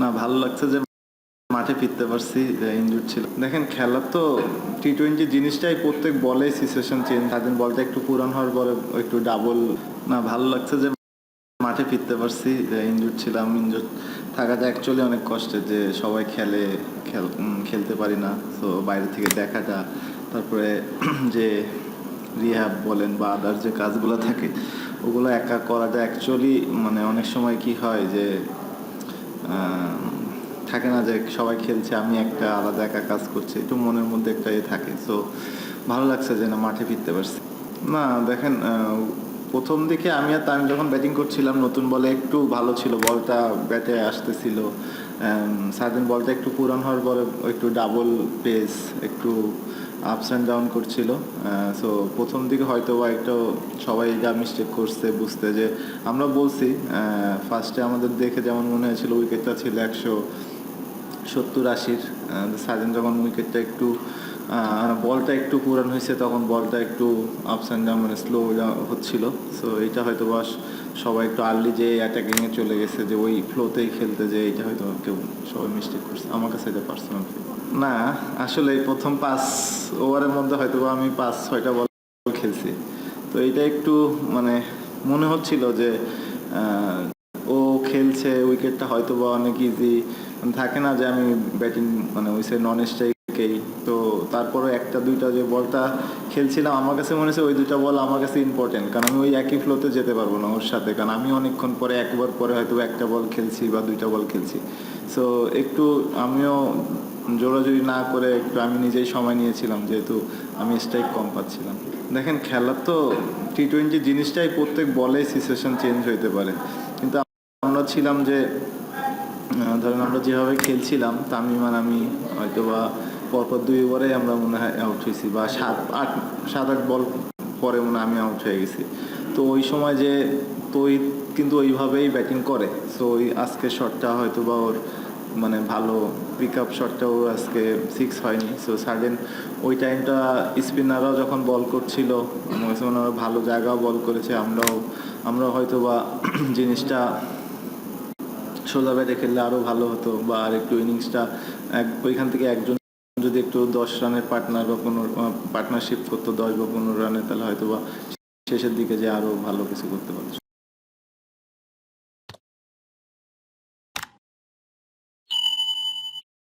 না, ভালো লাগছে যে মাঠে ফিরতে পারছি ইনজুর ছিল। দেখেন, খেলা তো টি টোয়েন্টি জিনিসটাই প্রত্যেক বলে সিচুয়েশন চেঞ্জ স্বাধীন বলটা একটু পুরান হওয়ার পরে একটু ডাবল না, ভালো লাগছে যে মাঠে ফিরতে পারছি ইনজুর ছিলাম। ইনজুর থাকাটা অ্যাকচুয়ালি অনেক কষ্টের যে সবাই খেলে, খেল খেলতে পারি না। তো বাইরে থেকে দেখাটা, তারপরে যে রিহ্যাব বলেন বা আদার যে কাজগুলো থাকে, ওগুলো একা করাটা অ্যাকচুয়ালি মানে অনেক সময় কি হয় যে থাকে না যে সবাই খেলছে, আমি একটা আলাদা একা কাজ করছি, একটু মনের মধ্যে একটা এ থাকে। সো ভালো লাগছে যে না, মাঠে ফিরতে পারছি। না, দেখেন প্রথম দিকে আমি আর আমি যখন ব্যাটিং করছিলাম, নতুন বলে একটু ভালো ছিল, বলটা ব্যাটে আসতেছিল। সারাদিন বলটা একটু পুরান হওয়ার পরে একটু ডাবল পেস একটু আপস অ্যান্ড ডাউন করছিল। সো প্রথম দিকে হয়তো বা একটু সবাই যা মিস্টেক করছে, বুঝতে যে আমরা বলছি ফার্স্টে আমাদের দেখে যেমন মনে হয়েছিল উইকেটটা ছিল একশো সত্তর আশির সাজেন যখন উইকেটটা একটু বলটা একটু পুরান হয়েছে, তখন বলটা একটু আপস অ্যান্ড ডাউন মানে স্লো হচ্ছিল। সো এটা হয়তো বা সবাই একটু আর্লি যে অ্যাটাকিংয়ে চলে গেছে, যে ওই ফ্লোতেই খেলতে যে এটা হয়তো কেউ সবাই মিস্টেক করছে। আমার কাছে এটা পার্সোনাল না, আসলে প্রথম পাঁচ ওভারের মধ্যে হয়তো আমি পাঁচ, ছয়টা বল খেলছি। তো এটা একটু মানে মনে হচ্ছিল যে ও খেলছে, উইকেটটা হয়তো বা অনেক ইজি থাকে না যে আমি ব্যাটিং মানে ওই সে নন স্ট্রাইকেই তো তারপরে একটা, দুইটা যে বলটা খেলছিলাম, আমার কাছে মনে হচ্ছে ওই দুইটা বল আমার কাছে ইম্পর্টেন্ট কারণ আমি ওই একই ফ্লোতে যেতে পারব না ওর সাথে, কারণ আমি অনেকক্ষণ পরে, একবার পরে হয়তো একটা বল খেলছি বা দুইটা বল খেলছি। সো একটু আমিও জোরাজুরি না করে একটু আমি নিজেই সময় নিয়েছিলাম, যেহেতু আমি স্ট্রাইক কম পাচ্ছিলাম। দেখেন খেলার তো টি টোয়েন্টি জিনিসটাই প্রত্যেক বলে সিচুয়েশন চেঞ্জ হইতে পারে। কিন্তু আমরা ছিলাম যে ধরেন আমরা যেভাবে খেলছিলাম, তামিম আর আমি হয়তো বা পরপর দুই ওভারে আমরা মনে হয় আউট হয়েছি, বা সাত, আট সাত, আট বল পরে মনে আমি আউট হয়ে গেছি। তো ওই সময় যে, তো কিন্তু ওইভাবেই ব্যাটিং করে। সো ওই আজকের শটটা হয়তো বা ওর মানে ভালো পিক আপ শটটাও আজকে সিক্স হয়নি। সো সাডেন ওই টাইমটা স্পিনাররাও যখন বল করছিল মনে ভালো জায়গাও বল করেছে, আমরাও আমরা হয়তো বা জিনিসটা সোজা ব্যাটে খেললে আরও ভালো হতো বা আর একটু ইনিংসটা এক, ওইখান থেকে একজন যদি একটু দশ রানের পার্টনার বা পনেরো পার্টনারশিপ করতো, দশ বা পনেরো রানে, তাহলে হয়তো বা শেষের দিকে যে আরও ভালো কিছু করতে পারতো।